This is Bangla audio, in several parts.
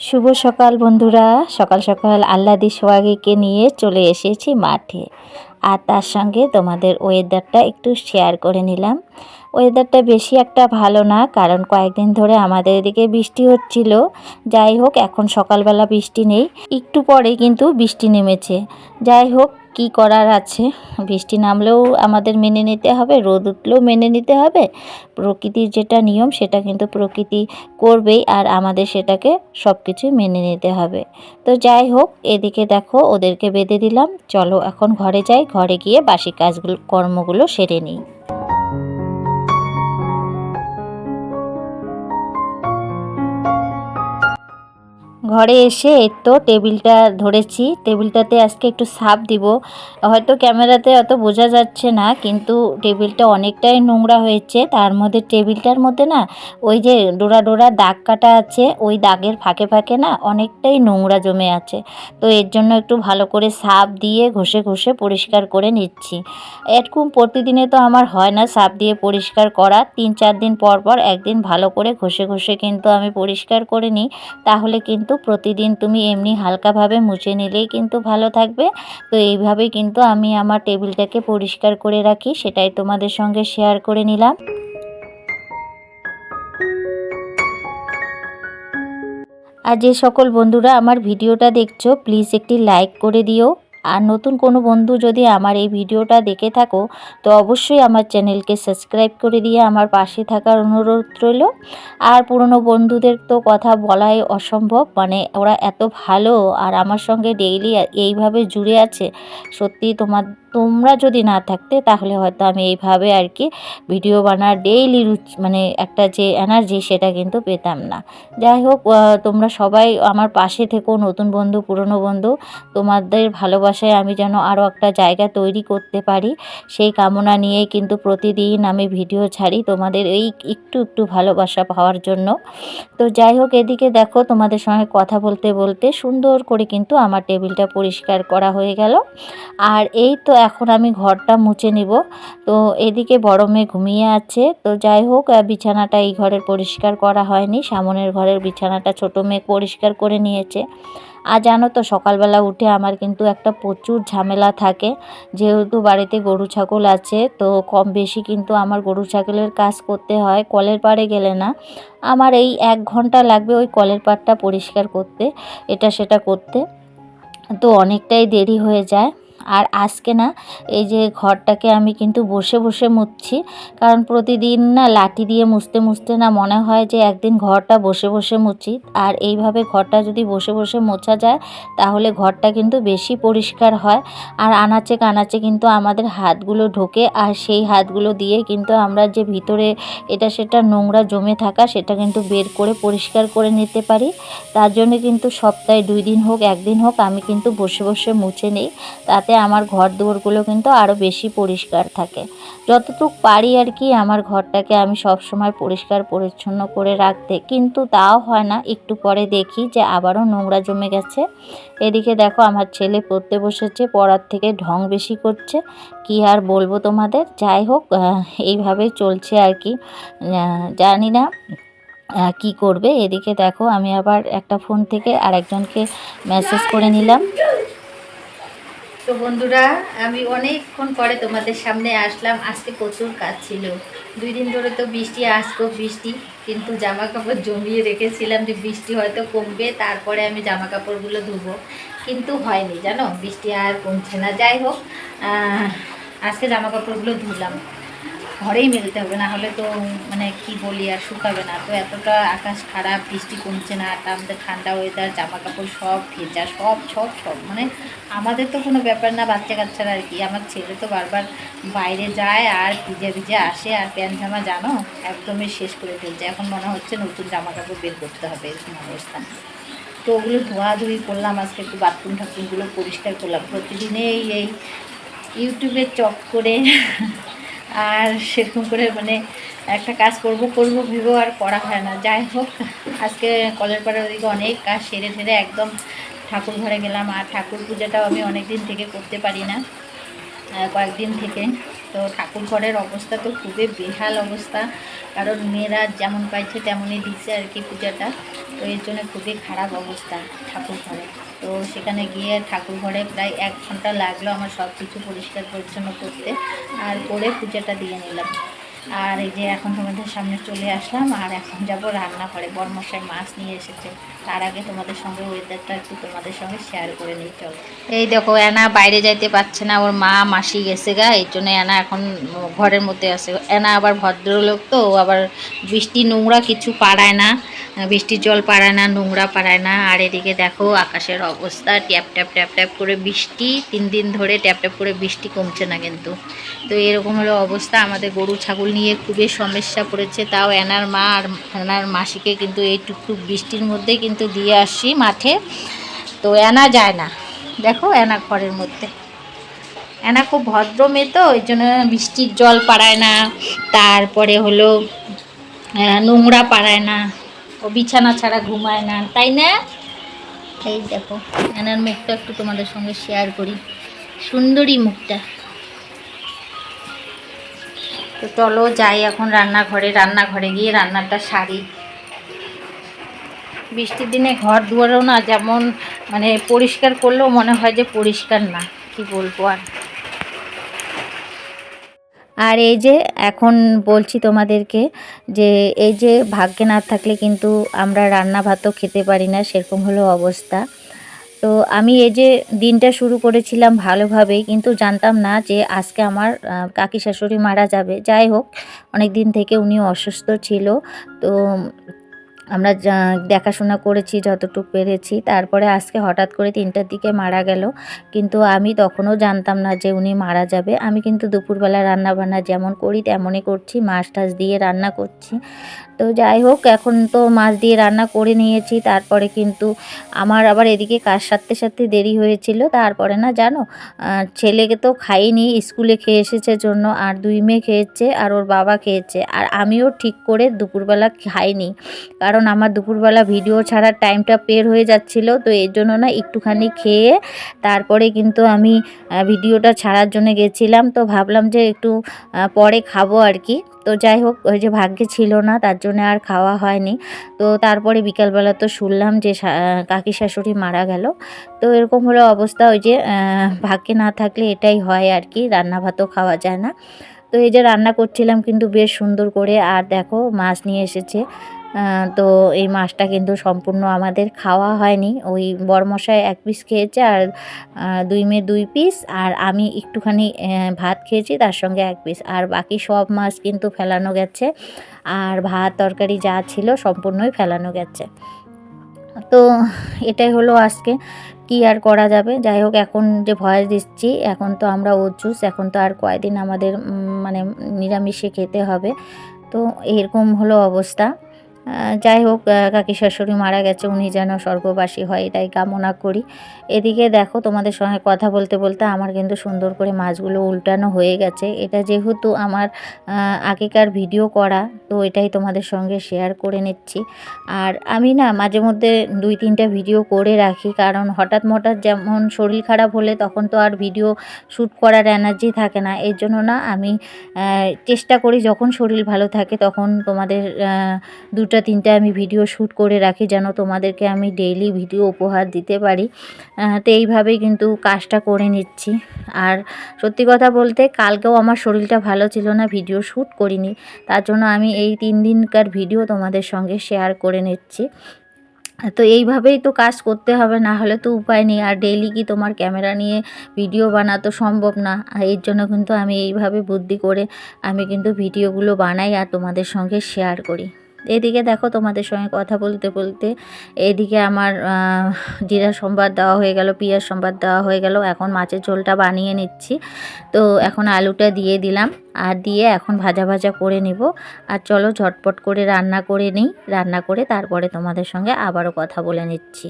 শুভ সকাল বন্ধুরা। সকাল সকাল আল্লাদি সোয়াগিকে নিয়ে চলে এসেছি মাঠে। আর তার সঙ্গে তোমাদের ওয়েদারটা একটু শেয়ার করে নিলাম। ওয়েদারটা বেশি একটা ভালো না, কারণ কয়েকদিন ধরে আমাদের এদিকে বৃষ্টি হচ্ছিল। যাই হোক, এখন সকালবেলা বৃষ্টি নেই। একটু পরে কিন্তু বৃষ্টি নেমেছে। যাই হোক কি করার আছে? বৃষ্টি নামলেও আমাদের মেনে নিতে হবে, রোদ উঠলেও মেনে নিতে হবে। প্রকৃতির যেটা নিয়ম, সেটা কিন্তু প্রকৃতি করবেই আর আমাদের সেটাকে সব কিছুই মেনে নিতে হবে। তো যাই হোক, এদিকে দেখো ওদেরকে বেঁধে দিলাম। চলো এখন ঘরে যাই, ঘরে গিয়ে বাসি কাজগুলো, কর্মগুলো সেরে নিই। ঘরে এসে তো টেবিলটা ধরেছি। টেবিলটাতে আজকে একটু সাপ দিব। হয়তো ক্যামেরাতে অত বোঝা যাচ্ছে না, কিন্তু টেবিলটা অনেকটাই নোংরা হয়েছে। তার মধ্যে টেবিলটার মধ্যে না ওই যে ডোরা ডোরা দাগ কাটা আছে, ওই দাগের ফাঁকে ফাঁকে না অনেকটাই নোংরা জমে আছে। তো এর জন্য একটু ভালো করে সাপ দিয়ে ঘষে ঘষে পরিষ্কার করে নিচ্ছি। এরকম প্রতিদিনে তো আমার হয় না সাপ দিয়ে পরিষ্কার করা। তিন চার দিন পর পর একদিন ভালো করে ঘষে ঘষে কিন্তু আমি পরিষ্কার করে নিই। তাহলে কিন্তু প্রতিদিন তুমি এমনি হালকাভাবে মুছে নিলেই কিন্তু ভালো থাকবে। তো এইভাবেই কিন্তু আমি আমার টেবিলটাকে পরিষ্কার করে রাখি, সেটাই তোমাদের সঙ্গে শেয়ার করে নিলাম। আর যে সকল বন্ধুরা আমার ভিডিওটা দেখছ, প্লিজ একটি লাইক করে দিও। আর নতুন কোনো বন্ধু যদি আমার এই ভিডিওটা দেখে থাকো, তো অবশ্যই আমার চ্যানেলকে সাবস্ক্রাইব করে দিয়ে আমার পাশে থাকার অনুরোধ রইল। আর পুরনো বন্ধুদের তো কথা বলাই অসম্ভব মানে ওরা এত ভালো আর আমার সঙ্গে ডেইলি এইভাবে জুড়ে আছে, সত্যি তোমার তোমরা যদি না থাকতে, তাহলে হয়তো আমি এইভাবে আর কি ভিডিও বানার ডেইলি রুচি মানে একটা যে এনার্জি সেটা কিন্তু পেতাম না। যাই হোক তোমরা সবাই আমার পাশে থেকো, নতুন বন্ধু, পুরনো বন্ধু। তোমাদের ভালোবাসায় আমি যেন আরও একটা জায়গা তৈরি করতে পারি। সেই কামনা নিয়েই কিন্তু প্রতিদিন আমি ভিডিও ছাড়ি তোমাদের এই একটু একটু ভালোবাসা পাওয়ার জন্য। তো যাই হোক, এদিকে দেখো তোমাদের সঙ্গে কথা বলতে বলতে সুন্দর করে কিন্তু আমার টেবিলটা পরিষ্কার করা হয়ে গেল। আর এই তো এখন আমি ঘরটা মুছে নিব। তো এদিকে বড় মেয়ে ঘুমিয়ে আছে। তো যাই হোক বিছানাটা এই ঘরের পরিষ্কার করা হয়নি। সামনের ঘরের বিছানাটা ছোট মেয়ে পরিষ্কার করে নিয়েছে। আর জানো তো, সকালবেলা উঠে আমার কিন্তু একটা প্রচুর ঝামেলা থাকে। যেহেতু বাড়িতে গরু ছাগল আছে, তো কম বেশি কিন্তু আমার গরু ছাগলের কাজ করতে হয়। কলের পাড়ে গেলে না। আমার এই এক ঘণ্টা লাগবে ওই কলের পাড়টা পরিষ্কার করতে, এটা সেটা করতে। তো অনেকটাই দেরি হয়ে যায়। আর আজকে না, এই যে ঘরটাকে আমি কিন্তু বসে বসে মুছছি। কারণ প্রতিদিন না লাঠি দিয়ে মুছতে মুছতে না মনে হয় যে একদিন ঘরটা বসে বসে মুছি। আর এইভাবে ঘরটা যদি বসে বসে মোছা যায়, তাহলে ঘরটা কিন্তু বেশি পরিষ্কার হয়। আর আনাচে কানাচে কিন্তু আমাদের হাতগুলো ঢোকে। আর সেই হাতগুলো দিয়ে কিন্তু আমরা যে ভিতরে এটা সেটা নোংরা জমে থাকা, সেটা কিন্তু বের করে পরিষ্কার করে নিতে পারি। তার জন্য কিন্তু সপ্তাহে দুই দিন হোক, একদিন হোক, আমি কিন্তু বসে বসে মুছে নিই। তাতে তাতে আমার ঘর দুয়ারগুলো কিন্তু আরও বেশি পরিষ্কার থাকে। যতটুক পারি আর কি আমার ঘরটাকে আমি সব সময় পরিষ্কার পরিচ্ছন্ন করে রাখতে। কিন্তু তাও হয় না, একটু পরে দেখি যে আবারও নোংরা জমে গেছে। এদিকে দেখো আমার ছেলে পড়তে বসেছে, পড়ার থেকে ঢং বেশি করছে। কি আর বলব তোমাদের? যাই হোক এইভাবে চলছে আর কি। জানি না কি করবে। এদিকে দেখো আমি আবার একটা ফোন থেকে আরেকজনকে মেসেজ করে নিলাম। তো বন্ধুরা, আমি অনেকক্ষণ পরে তোমাদের সামনে আসলাম। আজকে প্রচুর কাজ ছিল। দুই দিন ধরে তো বৃষ্টি আসতো বৃষ্টি, কিন্তু জামা কাপড় জমিয়ে রেখেছিলাম যে বৃষ্টি হয়তো কমবে, তারপরে আমি জামা কাপড়গুলো ধুবো। কিন্তু হয়নি, জানো? বৃষ্টি আর কমছে না। যাই হোক আজকে জামা কাপড়গুলো ধুলাম। ঘরেই মেলতে হবে, না হলে তো মানে কি বলি আর শুকাবে না। তো এতটা আকাশ খারাপ, বৃষ্টি কমছে না আর আমাদের ঠান্ডা ওয়েদার জামা কাপড় সব ভেজা, সব সব সব। মানে আমাদের তো কোনো ব্যাপার না বাচ্চা কাচ্চারা আর কি। আমার ছেলে তো বারবার বাইরে যায় আর ভিজে ভিজে আসে। আর প্যান্ট জামা জানো, একদমই শেষ করে ফেলছে। এখন মনে হচ্ছে নতুন জামা কাপড় বের করতে হবে, এরকম অবস্থা। তো ওগুলো ধোয়াধুয়ি করলাম, আজকে একটু বাথরুম ঠাথরুমগুলো পরিষ্কার করলাম। প্রতিদিনেই এই ইউটিউবে চক করে আর সেরকম করে মানে একটা কাজ করব করব ভেবেও আর করা হয় না। যাই হোক, আজকে কলের পাড়ার ওদিকে অনেক কাজ সেরে সেরে একদম ঠাকুর ঘরে গেলাম। আর ঠাকুর পূজাটাও আমি অনেক দিন থেকে করতে পারি না কয়েকদিন থেকে। তো ঠাকুর ঘরের অবস্থা তো খুবই বেহাল অবস্থা। কারণ মেয়েরা যেমন পাইছে তেমনই দিচ্ছে আর কি পূজাটা। তো এর জন্য খুবই খারাপ অবস্থা ঠাকুর ঘরে। তো সেখানে গিয়ে ঠাকুর ঘরে প্রায় এক ঘণ্টা লাগল আমার সব কিছু পরিষ্কার পরিচ্ছন্ন করতে আর করে পূজাটা দিয়ে নিলাম। আর এই যে এখন তোমাদের সামনে চলে আসলাম, আর এখন যাব রান্না করে বরমশাই মাছ নিয়ে এসেছে। তার আগে তোমাদের সঙ্গে ওয়েদারটা একটু তোমাদের সঙ্গে শেয়ার করে নিই, চলো। এই দেখো অ্যানা বাইরে যাইতে পারছে না। ওর মা, মাসি গেছে গা, এই জন্য অ্যানা এখন ঘরের মধ্যে আছে। অ্যানা আবার ভদ্রলোক তো আবার বৃষ্টি, নোংরা কিছু পাড়ায় না। বৃষ্টির জল পাড়ায় না, নোংরা পাড়ায় না। আর এদিকে দেখো আকাশের অবস্থা, ট্যাপ ট্যাপ ট্যাপ ট্যাপ করে বৃষ্টি। তিন দিন ধরে ট্যাপ ট্যাপ করে বৃষ্টি কমছে না কিন্তু। তো এরকম হলো অবস্থা। আমাদের গরু, ছাগল নিয়ে খুবই সমস্যা পড়েছে। তাও এনার মা আর এনার মাসিকে কিন্তু এই টুকটুক বৃষ্টির মধ্যে কিন্তু দিয়ে আসি মাঠে। তো এনা যায় না। দেখো এনা ঘরের মধ্যে। এনা খুব ভদ্র মেয়ে তো, ওই জন্য বৃষ্টির জল পাড়ায় না। তারপরে হলো নোংরা পাড়ায় না। ও বিছানা ছাড়া ঘুমায় না, তাই না? এই দেখো এনার মুখটা একটু তোমাদের সঙ্গে শেয়ার করি। সুন্দরী মুখটা। তো চলো যাই এখন রান্নাঘরে রান্নাঘরে গিয়ে রান্নাটা সারি। বৃষ্টির দিনে ঘর দুয়ারও না যেমন মানে পরিষ্কার করলেও মনে হয় যে পরিষ্কার না, কি বলব আর। আর এই যে এখন বলছি তোমাদেরকে যে এই যে ভাগ্যে না থাকলে কিন্তু আমরা রান্না ভাতও খেতে পারি না, সেরকম হলো অবস্থা। তো আমি এই যে দিনটা শুরু করেছিলাম ভালোভাবেই কিন্তু জানতাম না যে আজকে আমার কাকি শাশুড়ি মারা যাবে। যাই হোক অনেক দিন থেকে উনি অসুস্থ ছিল। তো আমরা দেখাশোনা করেছি, যতটুকু পেরেছি। তারপরে আজকে হঠাৎ করে তিনটার দিকে মারা গেল। কিন্তু আমি তখনও জানতাম না যে উনি মারা যাবে। আমি কিন্তু দুপুরবেলা রান্না বান্না যেমন করি, তেমনই করছি। মাছ টাছ দিয়ে রান্না করছি। তো যাই হোক, এখন তো মাছ দিয়ে রান্না করে নিয়েছি। তারপরে কিন্তু আমার আবার এদিকে কাজ সারতে সারতে দেরি হয়েছিল। তারপরে না জানো ছেলেকে তো খাইনি, স্কুলে খেয়ে এসেছে জন্য, আর দুই মেয়ে খেয়েছে, আর ওর বাবা খেয়েছে। আর আমিও ঠিক করে দুপুরবেলা খাইনি, কারণ আমার দুপুরবেলা ভিডিও ছাড়ার টাইমটা পের হয়ে যাচ্ছিল। তো এর জন্য না একটুখানি খেয়ে তারপরে কিন্তু আমি ভিডিওটা ছাড়ার জন্য গেছিলাম। তো ভাবলাম যে একটু পরে খাব আর কি। তো যাই হোক, ওই যে ভাগ্যে ছিল না, তার জন্য আর খাওয়া হয়নি। তো তারপরে বিকালবেলা তো শুনলাম যে কাকি শাশুড়ি মারা গেল। তো এরকম হলো অবস্থা ওই যে ভাগ্যে না থাকলে এটাই হয় আর কি রান্না ভাতও খাওয়া যায় না। তো এই যে রান্না করছিলাম কিন্তু বেশ সুন্দর করে, আর দেখো মাছ নিয়ে এসেছে। তো এই মাছটা কিন্তু সম্পূর্ণ আমাদের খাওয়া হয়নি। ওই বরমশাই এক পিস খেয়েছে আর দুই মেয়ে দুই পিস আর আমি একটুখানি ভাত খেয়েছি, তার সঙ্গে এক পিস আর বাকি সব মাছ কিন্তু ফেলানো গেছে, আর ভাত, তরকারি যা ছিল সম্পূর্ণই ফেলানো গেছে। তো এটাই হলো আজকে, কি আর করা যাবে? যাই হোক, এখন যে ভয়েস দিচ্ছি, এখন তো আমরা ওজুস এখন তো আর কয়দিন আমাদের মানে নিরামিষে খেতে হবে। তো এরকম হলো অবস্থা। যাই হোক কাকি শাশুড়ি মারা গেছে উনি যেন স্বর্গবাসী হয় এটাই কামনা করি। এদিকে দেখো তোমাদের সঙ্গে কথা বলতে বলতে আমার কিন্তু সুন্দর করে মাছগুলো উল্টানো হয়ে গেছে। এটা যেহেতু আমার আগেকার ভিডিও করা তো এটাই তোমাদের সঙ্গে শেয়ার করে নিচ্ছি। আর আমি না মাঝে মধ্যে দুই তিনটা ভিডিও করে রাখি কারণ হঠাৎ মঠাৎ যেমন শরীর খারাপ হলে তখন তো আর ভিডিও শ্যুট করার এনার্জি থাকে না। এর জন্য না আমি চেষ্টা করি যখন শরীর ভালো থাকে তখন তোমাদের আহ, দুটা তিনটা আমি ভিডিও শ্যুট করে রাখি যেন তোমাদেরকে আমি ডেইলি ভিডিও উপহার দিতে পারি। তো এইভাবেই কিন্তু কাজটা করে নিচ্ছি। আর সত্যি কথা বলতে কালকেও আমার শরীরটা ভালো ছিল না ভিডিও শ্যুট করিনি। তার জন্য আমি এই তিন দিনকার ভিডিও তোমাদের সঙ্গে শেয়ার করে নিচ্ছি। তো এইভাবেই তো কাজ করতে হবে, না হলে তো উপায় নেই। আর ডেইলি কি তোমার ক্যামেরা নিয়ে ভিডিও বানাতো সম্ভব না। আর এর জন্য কিন্তু আমি এইভাবে বুদ্ধি করে আমি কিন্তু ভিডিওগুলো বানাই আর তোমাদের সঙ্গে শেয়ার করি। এদিকে দেখো তোমাদের সঙ্গে কথা বলতে বলতে এদিকে আমার জিরা সম্বাদ দেওয়া হয়ে গেল পিঁয়াজ সম্বাদ দেওয়া হয়ে গেল। এখন মাছের ঝোলটা বানিয়ে নিচ্ছি। তো এখন আলুটা দিয়ে দিলাম আর দিয়ে এখন ভাজা ভাজা করে নিব। আর চলো ঝটপট করে রান্না করে নিই। রান্না করে তারপরে তোমাদের সঙ্গে আবারও কথা বলে নিচ্ছি।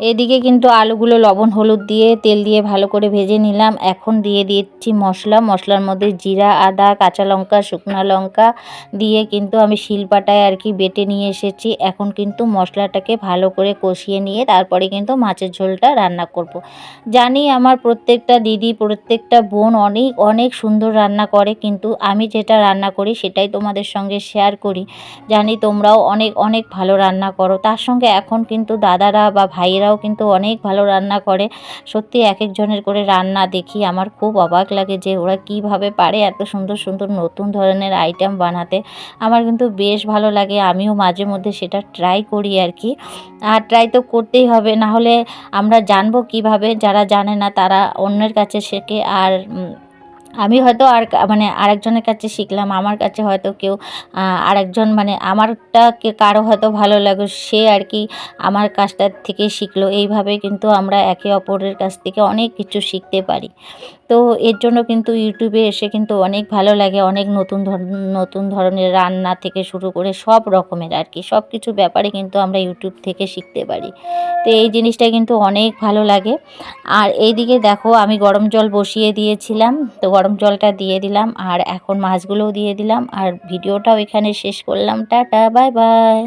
এদিকে কিন্তু আলুগুলো লবণ, হলুদ দিয়ে তেল দিয়ে ভালো করে ভেজে নিলাম। এখন দিয়ে দিচ্ছি মশলা। মশলার মধ্যে জিরা, আদা, কাঁচা লঙ্কা, শুকনো লঙ্কা দিয়ে কিন্তু আমি শিলপাটায় আর কি বেটে নিয়ে এসেছি। এখন কিন্তু মশলাটাকে ভালো করে কষিয়ে নিয়ে তারপরে কিন্তু মাছের ঝোলটা রান্না করব। জানি আমার প্রত্যেকটা দিদি, প্রত্যেকটা বোন অনেক অনেক সুন্দর রান্না করে, কিন্তু আমি যেটা রান্না করি সেটাই তোমাদের সঙ্গে শেয়ার করি। জানি তোমরাও অনেক অনেক ভালো রান্না করো। তার সঙ্গে এখন কিন্তু দাদারা বা ভাইয়েরাও কিন্তু অনেক ভালো রান্না করে। সত্যি এক একজনের করে রান্না দেখি আমার খুব অবাক লাগে যে ওরা কীভাবে পারে এত সুন্দর সুন্দর নতুন ধরনের আইটেম বানাতে। আমার কিন্তু বেশ ভালো লাগে, আমিও মাঝে মধ্যে সেটা ট্রাই করি আর কি। আর ট্রাই তো করতেই হবে না হলে আমরা জানব কীভাবে, যারা জানে না তারা অন্যের কাছে শেখে। আর আমি হয়তো আর মানে আরেকজনের কাছে শিখলাম, আমার কাছে হয়তো কেউ আরেকজন মানে আমারটা কে, কারও হয়তো ভালো লাগে সে আর কি আমার কাজটার থেকে শিখলো। এইভাবে কিন্তু আমরা একে অপরের কাছ থেকে অনেক কিছু শিখতে পারি। তো এর জন্য কিন্তু ইউটিউবে এসে কিন্তু অনেক ভালো লাগে, অনেক নতুন নতুন ধরনের রান্না থেকে শুরু করে সব রকমের আর কি। সব কিছু ব্যাপারে কিন্তু আমরা ইউটিউব থেকে শিখতে পারি। তো এই জিনিসটা কিন্তু অনেক ভালো লাগে। আর এইদিকে দেখো, আমি গরম জল বসিয়ে দিয়েছিলাম। তো গরম জলটা দিয়ে দিলাম আর এখন মাছগুলোও দিয়ে দিলাম। আর ভিডিওটাও এখানে শেষ করলাম। Tata, bye bye.